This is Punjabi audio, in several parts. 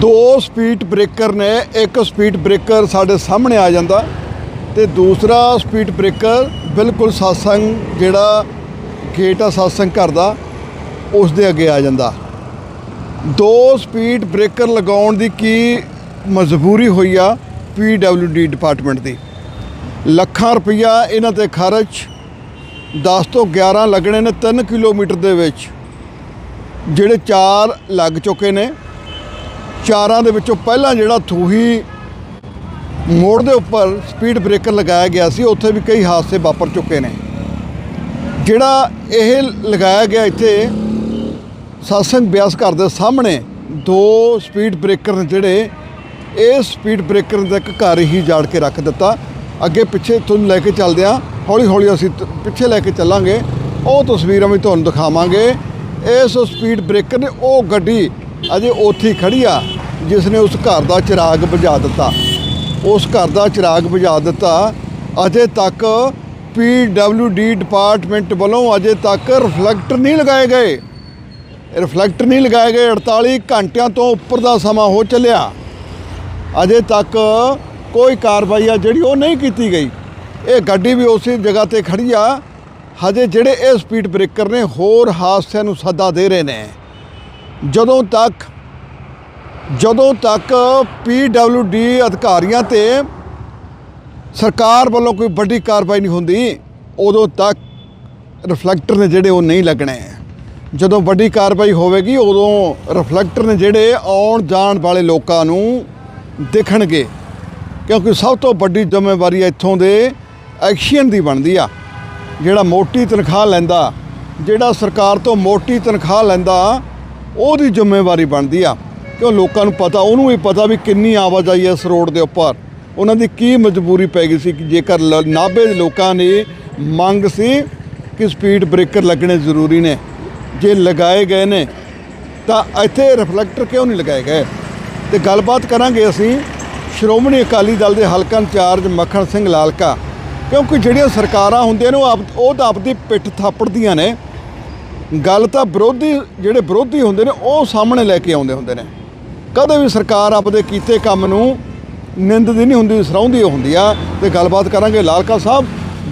ਦੋ ਸਪੀਡ ਬ੍ਰੇਕਰ ਨੇ, ਇੱਕ ਸਪੀਡ ਬ੍ਰੇਕਰ ਸਾਡੇ ਸਾਹਮਣੇ ਆ ਜਾਂਦਾ ਤੇ ਦੂਸਰਾ ਸਪੀਡ ਬ੍ਰੇਕਰ ਬਿਲਕੁਲ satsang ਜਿਹੜਾ ਗੇਟ ਆ satsang ਘਰ ਦਾ ਉਸ ਦੇ ਅੱਗੇ ਆ ਜਾਂਦਾ। ਦੋ ਸਪੀਡ ਬ੍ਰੇਕਰ ਲਗਾਉਣ ਦੀ ਕੀ ਮਜਬੂਰੀ ਹੋਈ ਆ ਡੀ ਡਿਪਾਰਟਮੈਂਟ ਦੀ। ਲੱਖਾਂ ਰੁਪਈਆ ਇਹਨਾਂ ਤੇ ਖਰਚ 10 ਤੋਂ 11 ਲੱਗਣੇ ਨੇ 3 ਕਿਲੋਮੀਟਰ ਦੇ ਵਿੱਚ, ਜਿਹੜੇ ਚਾਰ ਲੱਗ ਚੁੱਕੇ ਨੇ। ਚਾਰਾਂ ਦੇ ਵਿੱਚੋਂ ਪਹਿਲਾਂ ਜਿਹੜਾ ਥੂਹੀ ਮੋੜ ਦੇ ਉੱਪਰ ਸਪੀਡ ਬ੍ਰੇਕਰ ਲਗਾਇਆ ਗਿਆ ਸੀ, ਉੱਥੇ ਵੀ ਕਈ ਹਾਦਸੇ ਵਾਪਰ ਚੁੱਕੇ ਨੇ। ਜਿਹੜਾ ਇਹ ਲਗਾਇਆ ਗਿਆ ਇੱਥੇ ਸਾਸੰਗ ਬਿਆਸ ਘਰ ਦੇ ਸਾਹਮਣੇ, ਦੋ ਸਪੀਡ ਬ੍ਰੇਕਰ ਨੇ ਜਿਹੜੇ, ਇਹ ਸਪੀਡ ਬ੍ਰੇਕਰ ਦਾ ਇੱਕ ਘਰ ਹੀ ਜਾੜ ਕੇ ਰੱਖ ਦਿੱਤਾ। ਅੱਗੇ ਪਿੱਛੇ ਤੁਹਾਨੂੰ ਲੈ ਕੇ ਚੱਲਦੇ ਹਾਂ। ਹੌਲੀ ਹੌਲੀ ਅਸੀਂ ਤ- ਪਿੱਛੇ ਲੈ ਕੇ ਚੱਲਾਂਗੇ। ਉਹ ਤਸਵੀਰਾਂ ਵੀ ਤੁਹਾਨੂੰ ਦਿਖਾਵਾਂਗੇ। ਇਸ ਸਪੀਡ ਬ੍ਰੇਕਰ ਨੇ ਉਹ ਗੱਡੀ ਅਜੇ ਉੱਥੇ ਹੀ ਖੜੀ ਆ। ਜਿਸ ਨੇ ਉਸ ਘਰ ਦਾ ਚਿਰਾਗ ਬੁਝਾ ਦਿੱਤਾ। ਉਸ ਘਰ ਦਾ ਚਿਰਾਗ ਬੁਝਾ ਦਿੱਤਾ। ਅਜੇ ਤੱਕ ਡੀ ਡਿਪਾਰਟਮੈਂਟ ਵੱਲੋਂ ਅਜੇ ਤੱਕ ਰਿਫਲੈਕਟਰ ਨਹੀਂ ਲਗਾਏ ਗਏ। ਰਿਫਲੈਕਟਰ ਨਹੀਂ ਲਗਾਏ ਗਏ। 48 ਘੰਟਿਆਂ ਤੋਂ ਉੱਪਰ ਦਾ ਸਮਾਂ ਹੋ ਚੱਲਿਆ। ਅਜੇ ਤੱਕ ਕੋਈ ਕਾਰਵਾਈ ਆ ਜਿਹੜੀ ਉਹ ਨਹੀਂ ਕੀਤੀ ਗਈ। ਇਹ ਗੱਡੀ ਵੀ ਉਸੇ ਜਗ੍ਹਾ ਤੇ ਖੜੀ ਆ। ਹਜੇ ਜਿਹੜੇ ਇਹ ਸਪੀਡ ਬ੍ਰੇਕਰ ਨੇ, ਹੋਰ ਹਾਦਸਿਆਂ ਨੂੰ ਸੱਦਾ ਦੇ ਰਹੇ ਨੇ। ਜਦੋਂ ਤੱਕ ਜਦੋਂ ਤੱਕ ਡੀ ਅਧਿਕਾਰੀਆਂ ਤੇ ਸਰਕਾਰ ਵੱਲੋਂ ਕੋਈ ਵੱਡੀ ਕਾਰਵਾਈ ਨਹੀਂ ਹੁੰਦੀ, ਉਦੋਂ ਤੱਕ ਰਿਫਲੈਕਟਰ ਨੇ ਜਿਹੜੇ ਉਹ ਨਹੀਂ ਲੱਗਣੇ। ਜਦੋਂ ਵੱਡੀ ਕਾਰਵਾਈ ਹੋਵੇਗੀ, ਉਦੋਂ ਰਿਫਲੈਕਟਰ ਨੇ ਜਿਹੜੇ ਆਉਣ ਜਾਣ ਵਾਲੇ ਲੋਕਾਂ ਨੂੰ ਦੇਖਣਗੇ। ਕਿਉਂਕਿ ਸਭ ਤੋਂ ਵੱਡੀ ਜ਼ਿੰਮੇਵਾਰੀ ਇੱਥੋਂ ਦੇ ਐਕਸ਼ਨ ਦੀ ਬਣਦੀ ਆ। ਜਿਹੜਾ ਮੋਟੀ ਤਨਖਾਹ ਲੈਂਦਾ, ਜਿਹੜਾ ਸਰਕਾਰ ਤੋਂ ਮੋਟੀ ਤਨਖਾਹ ਲੈਂਦਾ, ਉਹਦੀ ਜ਼ਿੰਮੇਵਾਰੀ ਬਣਦੀ ਆ। ਕਿਉਂ ਲੋਕਾਂ ਨੂੰ ਪਤਾ, ਉਹਨੂੰ ਵੀ ਪਤਾ ਵੀ ਕਿੰਨੀ ਆਵਾਜਾਈ ਹੈ ਇਸ ਰੋਡ ਦੇ ਉੱਪਰ। ਉਹਨਾਂ ਦੀ ਕੀ ਮਜਬੂਰੀ ਪੈ ਗਈ ਸੀ ਕਿ ਜੇਕਰ ਲ- ਨਾਭੇ ਦੇ ਲੋਕਾਂ ਨੇ ਮੰਗ ਸੀ ਕਿ ਸਪੀਡ ਬ੍ਰੇਕਰ ਲੱਗਣੇ ਜ਼ਰੂਰੀ ਨੇ, ਜੇ ਲਗਾਏ ਗਏ ਨੇ, ਤਾਂ ਇੱਥੇ ਰਿਫਲੈਕਟਰ ਕਿਉਂ ਨਹੀਂ ਲਗਾਏ ਗਏ? ਤੇ ਗੱਲਬਾਤ ਕਰਾਂਗੇ ਅਸੀਂ ਸ਼੍ਰੋਮਣੀ ਅਕਾਲੀ ਦਲ ਦੇ ਹਲਕਾ ਇੰਚਾਰਜ ਮੱਖਣ ਸਿੰਘ ਲਾਲਕਾ, ਕਿਉਂਕਿ ਜਿਹੜੀਆਂ ਸਰਕਾਰਾਂ ਹੁੰਦੀਆਂ ਨੇ, ਉਹ ਆਪ, ਉਹ ਤਾਂ ਆਪਦੀ ਪਿੱਠ ਥਾਪੜਦੀਆਂ ਨੇ। ਗੱਲ ਤਾਂ ਵਿਰੋਧੀ, ਜਿਹੜੇ ਵਿਰੋਧੀ ਹੁੰਦੇ ਨੇ, ਉਹ ਸਾਹਮਣੇ ਲੈ ਕੇ ਆਉਂਦੇ ਹੁੰਦੇ ਨੇ। ਕਦੇ ਵੀ ਸਰਕਾਰ ਆਪਦੇ ਕੀਤੇ ਕੰਮ ਨੂੰ ਨਿੰਦ ਦੀ ਨਹੀਂ ਹੁੰਦੀ, ਸਰਾਉਂਦੀ ਹੁੰਦੀ ਆ। ਤੇ ਗੱਲਬਾਤ ਕਰਾਂਗੇ ਲਾਲਕਾ ਸਾਹਿਬ।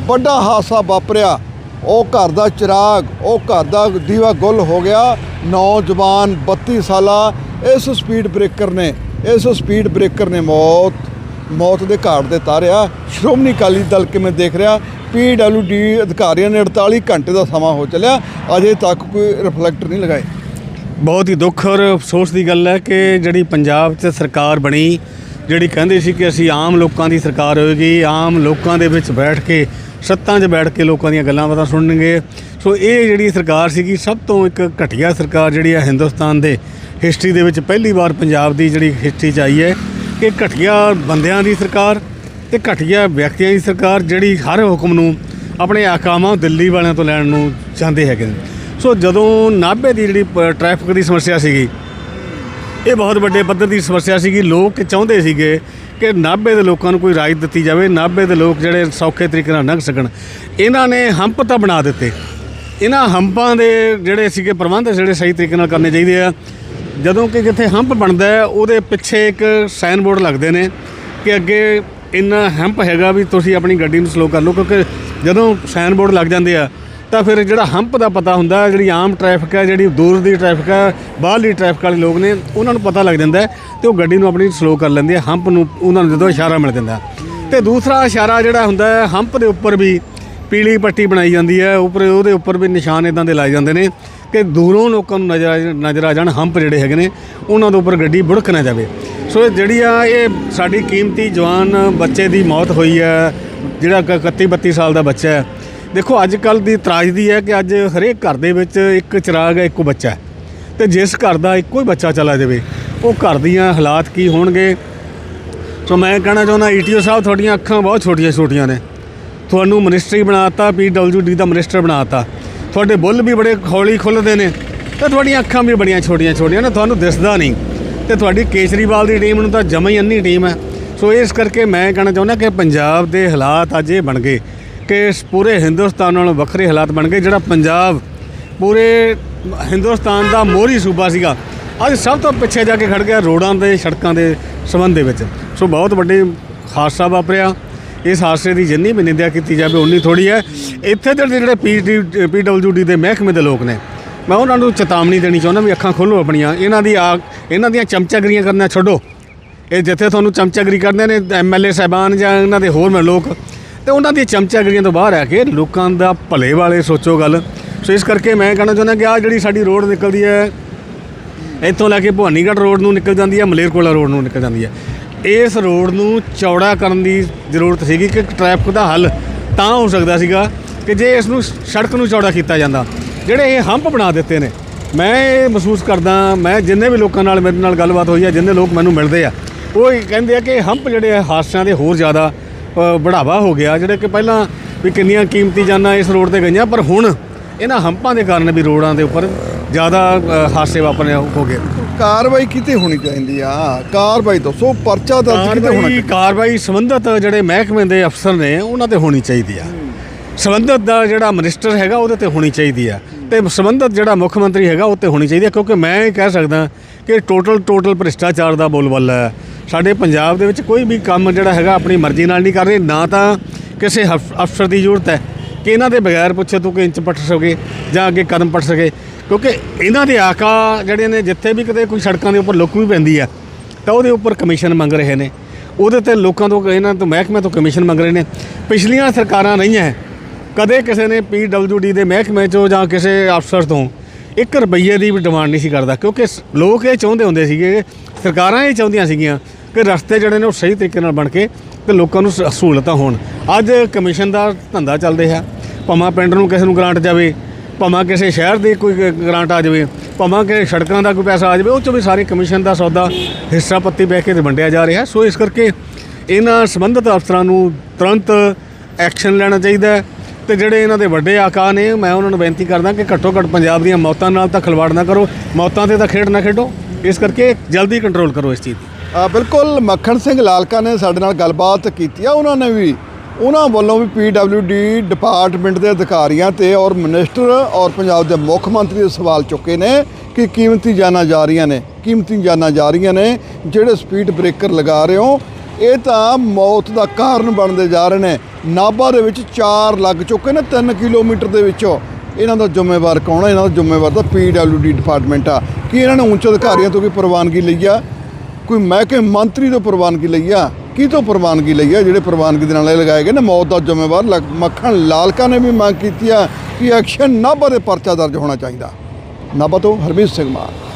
ਵੱਡਾ ਹਾਦਸਾ ਵਾਪਰਿਆ। ਉਹ ਘਰ ਦਾ ਚਿਰਾਗ, ਉਹ ਘਰ ਦਾ ਦੀਵਾ ਗੁੱਲ ਹੋ ਗਿਆ। ਨੌਜਵਾਨ 32 ਸਾਲਾ ਇਸ ਸਪੀਡ ਬ੍ਰੇਕਰ ਨੇ, ਇਸ ਸਪੀਡ ਬ੍ਰੇਕਰ ਨੇ ਮੌਤ ਮੌਤ ਦੇ ਘਾਟ ਦੇ ਤਾਰਿਆ। ਸ਼੍ਰੋਮਣੀ ਅਕਾਲੀ ਦਲ ਕਿਵੇਂ ਦੇਖ ਰਿਹਾ? ਡੀ ਅਧਿਕਾਰੀਆਂ ਨੇ 48 ਘੰਟੇ ਦਾ ਸਮਾਂ ਹੋ ਚੱਲਿਆ। ਅਜੇ ਤੱਕ ਕੋਈ ਰਿਫਲੈਕਟਰ ਨਹੀਂ ਲਗਾਏ। ਬਹੁਤ ਹੀ ਦੁੱਖ ਔਰ ਅਫਸੋਸ ਦੀ ਗੱਲ ਹੈ ਕਿ ਜਿਹੜੀ ਪੰਜਾਬ 'ਚ ਸਰਕਾਰ ਬਣੀ, ਜਿਹੜੀ ਕਹਿੰਦੇ ਸੀ ਕਿ ਅਸੀਂ ਆਮ ਲੋਕਾਂ ਦੀ ਸਰਕਾਰ ਹੋਏਗੀ, ਆਮ ਲੋਕਾਂ ਦੇ ਵਿੱਚ ਬੈਠ ਕੇ ਸੱਤਾਂ 'ਚ ਬੈਠ ਕੇ ਲੋਕਾਂ ਦੀਆਂ ਗੱਲਾਂ ਬਾਤਾਂ ਸੁਣਨਗੇ। ਸੋ ਇਹ ਜਿਹੜੀ ਸਰਕਾਰ ਸੀਗੀ, ਸਭ ਤੋਂ ਇੱਕ ਘਟੀਆ ਸਰਕਾਰ ਜਿਹੜੀ ਹੈ ਹਿੰਦੁਸਤਾਨ ਦੇ ਹਿਸਟਰੀ ਦੇ ਵਿੱਚ ਪਹਿਲੀ ਵਾਰ ਪੰਜਾਬ ਦੀ ਜਿਹੜੀ ਹਿਸਟਰੀ 'ਚ ਆਈ ਹੈ ਕਿ ਘਟੀਆ ਬੰਦਿਆਂ ਦੀ ਸਰਕਾਰ ਤੇ ਘਟੀਆ ਵਿਅਕਤੀਆਂ ਦੀ ਸਰਕਾਰ ਜਿਹੜੀ ਹਰ ਹੁਕਮ ਨੂੰ ਆਪਣੇ ਆਕਾਮਾਂ ਦਿੱਲੀ ਵਾਲਿਆਂ ਤੋਂ ਲੈਣ ਨੂੰ ਚਾਹੁੰਦੇ ਹੈਗੇ ਨੇ। ਸੋ ਜਦੋਂ ਨਾਭੇ ਦੀ ਜਿਹੜੀ ਪ- ਟ੍ਰੈਫਿਕ ਦੀ ਸਮੱਸਿਆ ਸੀਗੀ, ਇਹ ਬਹੁਤ ਵੱਡੇ ਪੱਧਰ ਦੀ ਸਮੱਸਿਆ ਸੀਗੀ। ਲੋਕ ਚਾਹੁੰਦੇ ਸੀਗੇ ਕਿ ਨਾਭੇ ਦੇ ਲੋਕਾਂ ਨੂੰ ਕੋਈ ਰਾਇਤ ਦਿੱਤੀ ਜਾਵੇ, ਨਾਭੇ ਦੇ ਲੋਕ ਜਿਹੜੇ ਸੌਖੇ ਤਰੀਕੇ ਨਾਲ ਲੰਘ ਸਕਣ। ਇਹਨਾਂ ਨੇ ਹੰਪ ਤਾਂ ਬਣਾ ਦਿੱਤੇ। ਇਹਨਾਂ ਹੰਪਾਂ ਦੇ ਜਿਹੜੇ ਸੀਗੇ ਪ੍ਰਬੰਧ, ਜਿਹੜੇ ਸਹੀ ਤਰੀਕੇ ਨਾਲ ਕਰਨੇ ਚਾਹੀਦੇ ਆ। ਜਦੋਂ ਕਿ ਜਿੱਥੇ ਹੰਪ ਬਣਦਾ ਹੈ, ਉਹਦੇ ਪਿੱਛੇ ਇੱਕ ਸਾਈਨ ਬੋਰਡ ਲੱਗਦੇ ਨੇ ਕਿ ਅੱਗੇ ਇੰਨਾ ਹੰਪ ਹੈਗਾ ਵੀ ਤੁਸੀਂ ਆਪਣੀ ਗੱਡੀ ਨੂੰ ਸਲੋ ਕਰ ਲਓ, ਕਿਉਂਕਿ ਜਦੋਂ ਸਾਈਨ ਬੋਰਡ ਲੱਗ ਜਾਂਦੇ ਆ ਤਾਂ ਫਿਰ ਜਿਹੜਾ ਹੰਪ ਦਾ ਪਤਾ ਹੁੰਦਾ, ਜਿਹੜੀ ਆਮ ਟ੍ਰੈਫਿਕ ਹੈ, ਜਿਹੜੀ ਦੂਰ ਦੀ ਟ੍ਰੈਫਿਕ ਹੈ, ਬਾਹਰਲੀ ਟ੍ਰੈਫਿਕ ਵਾਲੇ ਲੋਕ ਨੇ, ਉਹਨਾਂ ਨੂੰ ਪਤਾ ਲੱਗ ਜਾਂਦਾ ਹੈ ਤੇ ਉਹ ਗੱਡੀ ਨੂੰ ਆਪਣੀ ਸਲੋ ਕਰ ਲੈਂਦੇ ਆ, ਹੰਪ ਨੂੰ, ਉਹਨਾਂ ਨੂੰ ਜਦੋਂ ਇਸ਼ਾਰਾ ਮਿਲ ਜਾਂਦਾ ਹੈ। ਤੇ ਦੂਸਰਾ ਇਸ਼ਾਰਾ ਜਿਹੜਾ ਹੁੰਦਾ ਹੈ, ਹੰਪ ਦੇ ਉੱਪਰ ਵੀ ਪੀਲੀ ਪੱਟੀ ਬਣਾਈ ਜਾਂਦੀ ਹੈ, ਉੱਪਰ ਉਹਦੇ ਉੱਪਰ ਵੀ ਨਿਸ਼ਾਨ ਇਦਾਂ ਦੇ ਲਾਏ ਜਾਂਦੇ ਨੇ ਕਿ ਦੂਰੋਂ ਲੋਕਾਂ ਨੂੰ ਨਜ਼ਰ ਆ- ਨਜ਼ਰ ਆ ਜਾਣ, ਹੰਪ ਜਿਹੜੇ ਹੈਗੇ ਨੇ, ਉਹਨਾਂ ਦੇ ਉੱਪਰ ਗੱਡੀ ਬੁੜਕ ਨਾ ਜਾਵੇ ਸੋ ਇਹ ਜਿਹੜੀ ਆ, ਇਹ ਸਾਡੀ ਕੀਮਤੀ ਜਵਾਨ ਬੱਚੇ ਦੀ ਮੌਤ ਹੋਈ ਹੈ, ਜਿਹੜਾ ਕ- 31 32 ਸਾਲ ਦਾ ਬੱਚਾ ਹੈ ਦੇਖੋ ਅੱਜ ਕੱਲ ਦੀ ਤਰਾਜਦੀ ਹੈ ਕਿ ਅੱਜ ਹਰੇਕ ਘਰ ਦੇ ਵਿੱਚ ਇੱਕ ਚਿਰਾਗ ਹੈ, ਇੱਕੋ ਬੱਚਾ ਹੈ। ਤੇ ਜਿਸ ਘਰ ਦਾ ਇੱਕੋ ਹੀ ਬੱਚਾ ਚਲਾ ਜਾਵੇ, ਉਹ ਘਰ ਦੀਆਂ ਹਾਲਾਤ ਕੀ ਹੋਣਗੇ? ਸੋ ਮੈਂ ਕਹਿਣਾ ਚਾਹੁੰਦਾ ਈਟੀਓ ਸਾਹਿਬ, ਤੁਹਾਡੀਆਂ ਅੱਖਾਂ ਬਹੁਤ ਛੋਟੀਆਂ ਛੋਟੀਆਂ ਨੇ। ਤੁਹਾਨੂੰ ਮਿਨਿਸਟਰੀ ਬਣਾਤਾ ਡੀ ਦਾ ਮਿਨਿਸਟਰ ਬਣਾਤਾ। ਤੁਹਾਡੇ ਬੁੱਲ ਵੀ ਬੜੇ ਹੌਲੀ ਖੁੱਲਦੇ ਨੇ ਤੇ ਤੁਹਾਡੀਆਂ ਅੱਖਾਂ ਵੀ ਬੜੀਆਂ ਛੋਟੀਆਂ ਛੋਟੀਆਂ ਨੇ, ਤੁਹਾਨੂੰ ਦਿਸਦਾ ਨਹੀਂ। ਤੇ ਤੁਹਾਡੀ ਕੇਜਰੀਵਾਲ ਦੀ ਟੀਮ ਨੂੰ ਤਾਂ ਜਮਾ ਹੀ ਅੰਨੀ ਟੀਮ ਹੈ। ਸੋ ਇਸ ਕਰਕੇ ਮੈਂ ਕਹਿਣਾ ਚਾਹੁੰਦਾ ਕਿ ਪੰਜਾਬ ਦੇ ਹਾਲਾਤ ਅੱਜ ਇਹ ਬਣ ਗਏ। ਕਿ ਪੂਰੇ ਹਿੰਦੁਸਤਾਨ ਨਾਲੋਂ ਵੱਖਰੇ ਹਾਲਾਤ ਬਣ ਗਏ, ਜਿਹੜਾ ਪੰਜਾਬ ਪੂਰੇ ਹਿੰਦੁਸਤਾਨ ਦਾ ਮੋਹਰੀ ਸੂਬਾ ਸੀਗਾ। ਅੱਜ ਸਭ ਤੋਂ ਪਿੱਛੇ ਜਾ ਕੇ ਖੜ ਗਿਆ ਰੋਡਾਂ ਦੇ, ਸੜਕਾਂ ਦੇ ਸੰਬੰਧ ਦੇ ਵਿੱਚ। ਸੋ ਬਹੁਤ ਵੱਡੀ ਹਾਦਸਾ ਵਾਪਰਿਆ। ਇਸ ਹਾਦਸੇ ਦੀ ਜਿੰਨੀ ਵੀ ਨਿੰਦਿਆ ਕੀਤੀ ਜਾਵੇ, ਉਨੀ ਥੋੜੀ ਹੈ। ਇੱਥੇ ਦੇ ਜਿਹੜੇ ਪੀ ਪੀਡਬਲਯੂਡੀ ਦੇ ਮਹਿਕਮੇ ਦੇ ਲੋਕ ਨੇ, ਮੈਂ ਉਹਨਾਂ ਨੂੰ ਚੇਤਾਵਨੀ ਦੇਣੀ ਚਾਹੁੰਦਾ ਵੀ ਅੱਖਾਂ ਖੋਲੋ ਆਪਣੀਆਂ। ਇਹਨਾਂ ਦੀ ਆ, ਇਹਨਾਂ ਦੀਆਂ ਚਮਚਾਗਰੀਆਂ ਕਰਨਾ ਛੱਡੋ। ਇਹ ਜਿੱਥੇ ਤੁਹਾਨੂੰ ਚਮਚਾਗਰੀ ਕਰਦੇ ਨੇ ਐਮਐਲਏ ਸਾਹਿਬਾਨ ਜਾਂ ਇਹਨਾਂ ਦੇ ਹੋਰ ਮ- ਲੋਕ ਤੇ ਉਹਨਾਂ ਦੀ ਚਮਚਾਗਰੀਆਂ ਤੋਂ ਬਾਹਰ ਆ ਕੇ ਲੋਕਾਂ ਦਾ ਭਲੇ ਵਾਲੇ ਸੋਚੋ ਗੱਲ। ਸੋ ਇਸ ਕਰਕੇ ਮੈਂ ਕਹਿਣਾ ਚਾਹੁੰਦਾ ਕਿ ਆ ਜਿਹੜੀ ਸਾਡੀ ਰੋਡ ਨਿਕਲਦੀ ਹੈ, ਇੱਥੋਂ ਲੈ ਕੇ ਭਵਾਨੀਗੜ੍ਹ ਰੋਡ ਨੂੰ ਨਿਕਲ ਜਾਂਦੀ ਹੈ ਮਲੇਰਕੋਲਾ ਰੋਡ ਨੂੰ ਨਿਕਲ ਜਾਂਦੀ ਹੈ। ਇਸ ਰੋਡ ਨੂੰ ਚੌੜਾ ਕਰਨ ਦੀ ਜ਼ਰੂਰਤ ਸੀਗੀ ਕਿ ਟ੍ਰੈਫਿਕ ਦਾ ਹੱਲ ਤਾਂ ਹੋ ਸਕਦਾ ਸੀਗਾ ਕਿ ਜੇ ਇਸ ਨੂੰ ਸੜਕ ਨੂੰ ਚੌੜਾ ਕੀਤਾ ਜਾਂਦਾ। ਜਿਹੜੇ ਇਹ ਹੰਪ ਬਣਾ ਦਿੱਤੇ ਨੇ, ਮੈਂ ਇਹ ਮਹਿਸੂਸ ਕਰਦਾ, ਮੈਂ ਜਿੰਨੇ ਵੀ ਲੋਕਾਂ ਨਾਲ ਮੇਰੇ ਨਾਲ ਗੱਲਬਾਤ ਹੋਈ ਹੈ, ਜਿੰਨੇ ਲੋਕ ਮੈਨੂੰ ਮਿਲਦੇ ਆ, ਉਹ ਇਹ ਕਹਿੰਦੇ ਆ ਕਿ ਹੰਪ ਜਿਹੜੇ ਆ, ਹਾਦਸਿਆਂ ਦੇ ਹੋਰ ਜ਼ਿਆਦਾ ਬੜਾਵਾ ਹੋ ਗਿਆ ਜਿਹੜੇ ਕਿ ਪਹਿਲਾਂ ਵੀ ਕਿੰਨੀਆਂ ਕੀਮਤੀ ਜਾਨਾਂ ਇਸ ਰੋਡ ਤੇ ਗਈਆਂ ਪਰ ਹੁਣ ਇਹਨਾਂ ਹੰਪਾਂ ਦੇ ਕਾਰਨ ਵੀ ਰੋਡਾਂ ਦੇ ਉੱਪਰ ਜ਼ਿਆਦਾ ਅ, ਹਾਦਸੇ ਵਾਪਰਨੇ ਹੋ ਗਏ। ਕਾਰਵਾਈ ਕਿਤੇ ਹੋਣੀ ਚਾਹੀਦੀ ਆ? ਕਾਰਵਾਈ ਦੱਸੋ ਪਰਚਾ ਦਰਜ ਕਿਤੇ ਹੋਣਾ ਚਾਹੀਦਾ? ਕਾਰਵਾਈ ਸੰਬੰਧਤ ਜਿਹੜੇ ਮਹਿਕਮੇ ਦੇ ਅਫਸਰ ਨੇ ਉਹਨਾਂ ਤੇ ਹੋਣੀ ਚਾਹੀਦੀ ਆ। ਸੰਬੰਧਤ ਦਾ ਜਿਹੜਾ ਮਿਨਿਸਟਰ ਹੈਗਾ ਉਹਦੇ ਤੇ ਹੋਣੀ ਚਾਹੀਦੀ ਆ। ਤੇ ਸੰਬੰਧਤ ਜਿਹੜਾ ਮੁੱਖ ਮੰਤਰੀ ਹੈਗਾ ਉਹ ਤੇ ਹੋਣੀ ਚਾਹੀਦੀ ਹੈ, ਕਿਉਂਕਿ ਮੈਂ ਇਹ ਕਹਿ ਸਕਦਾ ਕਿ ਟੋਟਲ ਟੋਟਲ ਭ੍ਰਿਸ਼ਟਾਚਾਰ ਦਾ ਬੋਲਬਾਲਾ ਹੈ। ਸਾਡੇ ਪੰਜਾਬ ਦੇ ਵਿੱਚ ਕੋਈ ਵੀ ਕੰਮ ਜਿਹੜਾ ਹੈਗਾ ਆਪਣੀ ਮਰਜ਼ੀ ਨਾਲ ਨਹੀਂ ਕਰ ਰਹੇ, ਨਾ ਤਾਂ ਕਿਸੇ ਹਫ- ਅਫਸਰ ਦੀ ਜ਼ਰੂਰਤ ਹੈ ਕਿ ਇਹਨਾਂ ਦੇ ਬਗੈਰ ਪੁੱਛੇ ਤੂੰ ਕਿ ਇੰਚ ਪੱਟ ਸਕੇ ਜਾਂ ਅੱਗੇ ਕਦਮ ਪੱਟ ਸਕੇ ਕਿਉਂਕਿ ਇਹਨਾਂ ਦੇ ਆਕਾ ਜਿਹੜੇ ਨੇ, ਜਿੱਥੇ ਵੀ ਕਿਤੇ ਕੋਈ ਸੜਕਾਂ ਦੇ ਉੱਪਰ ਲੁੱਕ ਵੀ ਪੈਂਦੀ ਆ ਤਾਂ ਉਹਦੇ ਉੱਪਰ ਕਮਿਸ਼ਨ ਮੰਗ ਰਹੇ ਨੇ। ਉਹਦੇ ਤੇ ਲੋਕਾਂ ਤੋਂ, ਇਹਨਾਂ ਤੋਂ ਮਹਿਕਮੇ ਤੋਂ ਕਮਿਸ਼ਨ ਮੰਗ ਰਹੇ ਨੇ। ਪਿਛਲੀਆਂ ਸਰਕਾਰਾਂ ਰਹੀਆਂ ਕਦੇ ਕਿਸੇ ਨੇ ਡੀ ਦੇ ਮਹਿਕਮੇ ਚੋਂ ਜਾਂ ਕਿਸੇ ਅਫਸਰ ਤੋਂ 1 ਰੁਪਈਏ ਦੀ ਵੀ ਡਿਮਾਂਡ ਨਹੀਂ ਸੀ ਕਰਦਾ, ਕਿਉਂਕਿ ਲੋਕ ਇਹ ਚਾਹੁੰਦੇ ਹੁੰਦੇ ਸੀਗੇ, ਸਰਕਾਰਾਂ ਇਹ ਚਾਹੁੰਦੀਆਂ ਸੀਗੀਆਂ ਕਿ ਰਸਤੇ ਜਿਹੜੇ ਨੇ ਉਹ ਸਹੀ ਤਰੀਕੇ ਨਾਲ ਬਣ ਕੇ ਤੇ ਲੋਕਾਂ ਨੂੰ ਸਹੂਲਤਾਂ ਹੋਣ। ਅੱਜ ਕਮਿਸ਼ਨ ਦਾ ਧੰਦਾ ਚੱਲ ਰਿਹਾ, ਭਾਵੇਂ ਪਿੰਡ ਨੂੰ ਕਿਸੇ ਨੂੰ ਗ੍ਰਾਂਟ ਜਾਵੇ, ਭਾਵੇਂ ਕਿਸੇ ਸ਼ਹਿਰ ਦੀ ਕੋਈ ਗ- ਗ੍ਰਾਂਟ ਆ ਜਾਵੇ, ਭਾਵੇਂ ਕਿ ਸੜਕਾਂ ਦਾ ਕੋਈ ਪੈਸਾ ਆ ਜਾਵੇ, ਉਹ ਚੋਂ ਵੀ ਸਾਰੇ ਕਮਿਸ਼ਨ ਦਾ ਸੌਦਾ ਹਿੱਸਾ ਪੱਤੀ ਬਹਿ ਕੇ ਤੇ ਵੰਡਿਆ ਜਾ ਰਿਹਾ। ਸੋ ਇਸ ਕਰਕੇ ਇਹਨਾਂ ਸੰਬੰਧਿਤ ਅਫਸਰਾਂ ਨੂੰ ਤੁਰੰਤ ਐਕਸ਼ਨ ਲੈਣਾ ਚਾਹੀਦਾ ਹੈ। ਤੇ ਜਿਹੜੇ ਇਹਨਾਂ ਦੇ ਵੱਡੇ ਆਕਾ ਨੇ, ਮੈਂ ਉਹਨਾਂ ਨੂੰ ਬੇਨਤੀ ਕਰਦਾ ਕਿ ਘੱਟੋ ਘੱਟ ਪੰਜਾਬ ਦੀਆਂ ਮੌਤਾਂ ਨਾਲ ਤਾਂ ਖਿਲਵਾੜ ਨਾ ਕਰੋ। ਮੌਤਾਂ ਤੇ ਤਾਂ ਖੇਡ ਨਾ ਖੇਡੋ। ਇਸ ਕਰਕੇ ਜਲਦੀ ਕੰਟਰੋਲ ਕਰੋ ਇਸ ਚੀਜ਼ ਦੀ। ਬਿਲਕੁਲ, ਮੱਖਣ ਸਿੰਘ ਲਾਲਕਾ ਨੇ ਸਾਡੇ ਨਾਲ ਗੱਲਬਾਤ ਕੀਤੀ ਆ। ਉਹਨਾਂ ਨੇ ਵੀ, ਉਹਨਾਂ ਵੱਲੋਂ ਵੀ ਡੀ ਡਿਪਾਰਟਮੈਂਟ ਦੇ ਅਧਿਕਾਰੀਆਂ ਤੇ ਔਰ ਮਿਨਿਸਟਰ ਔਰ ਪੰਜਾਬ ਦੇ ਮੁੱਖ ਮੰਤਰੀ ਦੇ ਸਵਾਲ ਚੁੱਕੇ ਨੇ ਕਿ ਕੀਮਤੀ ਜਾਨਾਂ ਜਾ ਰਹੀਆਂ ਨੇ, ਕੀਮਤੀ ਜਾਨਾਂ ਜਾ ਰਹੀਆਂ ਨੇ, ਜਿਹੜੇ ਸਪੀਡ ਬ੍ਰੇਕਰ ਲਗਾ ਰਹੇ ਹੋ, ਇਹ ਤਾਂ ਮੌਤ ਦਾ ਕਾਰਨ ਬਣਦੇ ਜਾ ਰਹੇ ਨੇ। ਨਾਭਾ ਦੇ ਵਿੱਚ 4 ਲੱਗ ਚੁੱਕੇ ਨੇ 3 ਕਿਲੋਮੀਟਰ ਦੇ ਵਿੱਚੋਂ। ਇਹਨਾਂ ਦਾ ਜ਼ਿੰਮੇਵਾਰ ਕੌਣ ਹੈ? ਇਹਨਾਂ ਦਾ ਜ਼ਿੰਮੇਵਾਰ ਤਾਂ ਡੀ ਡਿਪਾਰਟਮੈਂਟ ਆ। ਕੀ ਇਹਨਾਂ ਨੇ ਉੱਚ ਅਧਿਕਾਰੀਆਂ ਤੋਂ ਕੋਈ ਪ੍ਰਵਾਨਗੀ ਲਈ ਆ? ਕੋਈ ਮਹਿਕਮੇ ਮੰਤਰੀ ਤੋਂ ਪ੍ਰਵਾਨਗੀ ਲਈ ਆ? ਕੀ ਤੋਂ ਪ੍ਰਵਾਨਗੀ ਲਈ ਆ? ਜਿਹੜੇ ਪ੍ਰਵਾਨਗੀ ਦੇ ਨਾਲ ਇਹ ਲਗਾਏ ਗਏ ਨੇ ਮੌਤ ਦਾ ਜ਼ਿੰਮੇਵਾਰ ਲਖ- ਮੱਖਣ ਲਾਲਕਾ ਨੇ ਵੀ ਮੰਗ ਕੀਤੀ ਆ ਕਿ ਐਕਸ਼ਨ ਨਾਭਾ ਦੇ ਪਰਚਾ ਦਰਜ ਹੋਣਾ ਚਾਹੀਦਾ। ਨਾਭਾ ਤੋਂ ਹਰਮੀਤ ਸਿੰਘ ਮਾਨ।